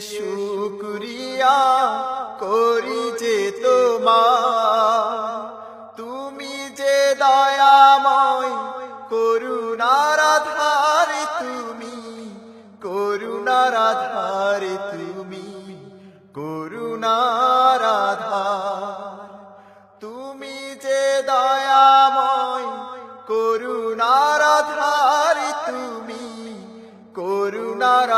শুক্রিয়া করি যে তোমার তুমি যে দয়াময় করুণার আধার তুমি, করুণার আধার তুমি, করুণার আধার। তুমি যে দয়াময় করুণার আধার তুমি, করুণার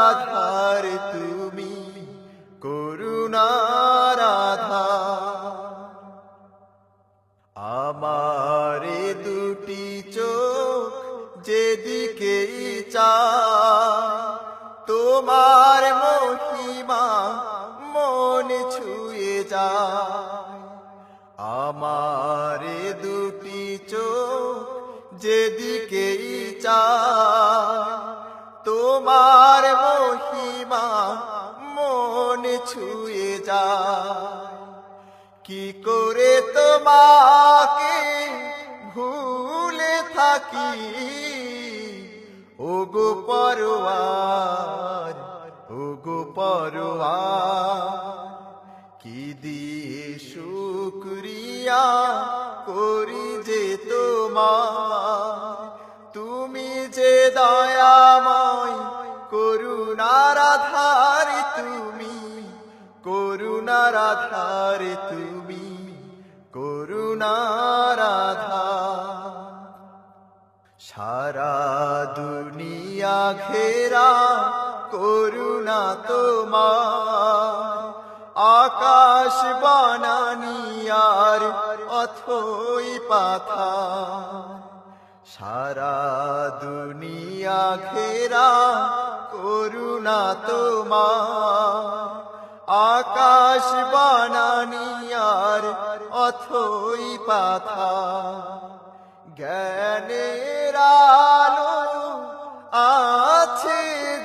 আমারে দুটি চোখ যেদিকে চায় তোমার মহিমা মন ছুঁয়ে যা আমারে দুটি চোখ যেদিকে চায় তোমার মহিমা মন ছুঁয়ে যা কি করে তোমাকে থাকি ওগো পরোয়ার ওগো পরোয়ার, কি দিয়ে শুক্রিয়া করি যে তোমার? তুমি যে দয়াময় করুণার আধার তুমি, করুণার আধার তুমি সারা দুনিয়া ঘেরা করুণা তোমার। আকাশ বানানিয়ার অথই পাথা সারা দুনিয়া ঘেরা করুণা তোমার। আকাশ বানানিয়ার অথই পাথা জ্ঞানের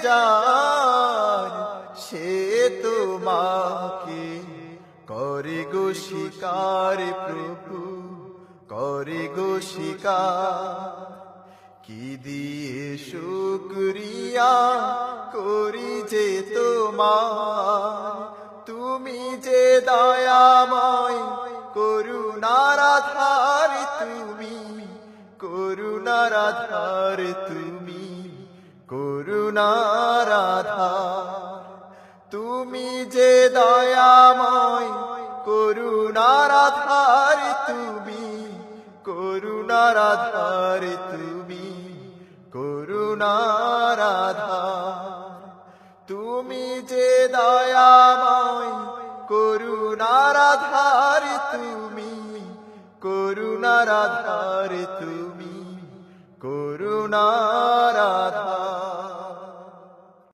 যার সে তোমাকে করে গো শিকার প্রভু, করে গো শিকার। কি দিয়ে শুক্রিয়া করি যে তোমার তুমি যে দয়াময় করুণার আধার তুমি, করুণার আধার তুমি, করুণার আধার তুমি যে দয়াময় করুণার আধার তুমি করুণার আধার তুমি করুণার আধার তুমি যে দয়াময় করুণার আধার তুমি করুণার আধার তুমি করুণার